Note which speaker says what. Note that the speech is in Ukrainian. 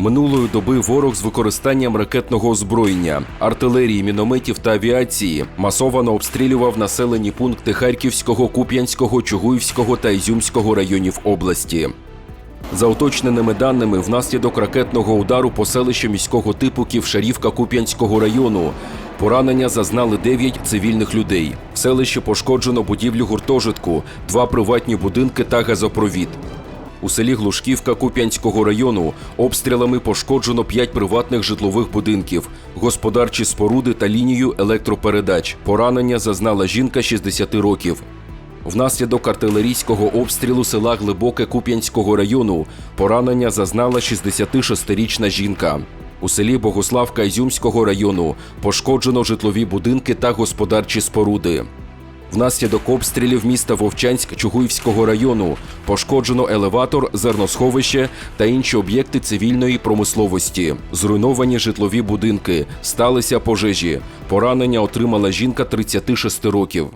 Speaker 1: Минулої доби ворог з використанням ракетного озброєння, артилерії, мінометів та авіації масово обстрілював населені пункти Харківського, Куп'янського, Чугуївського та Ізюмського районів області. За уточненими даними, внаслідок ракетного удару по селищу міського типу Ківшарівка Куп'янського району поранення зазнали 9 цивільних людей. В селищі пошкоджено будівлю гуртожитку, два приватні будинки та газопровід. У селі Глушківка Куп'янського району обстрілами пошкоджено 5 приватних житлових будинків, господарчі споруди та лінію електропередач. Поранення зазнала жінка 60 років. Внаслідок артилерійського обстрілу села Глибоке Куп'янського району поранення зазнала 66-річна жінка. У селі Богославка Ізюмського району пошкоджено житлові будинки та господарчі споруди. Внаслідок обстрілів міста Вовчанськ Чугуївського району пошкоджено елеватор, зерносховище та інші об'єкти цивільної промисловості. Зруйновані житлові будинки, сталися пожежі. Поранення отримала жінка 36 років.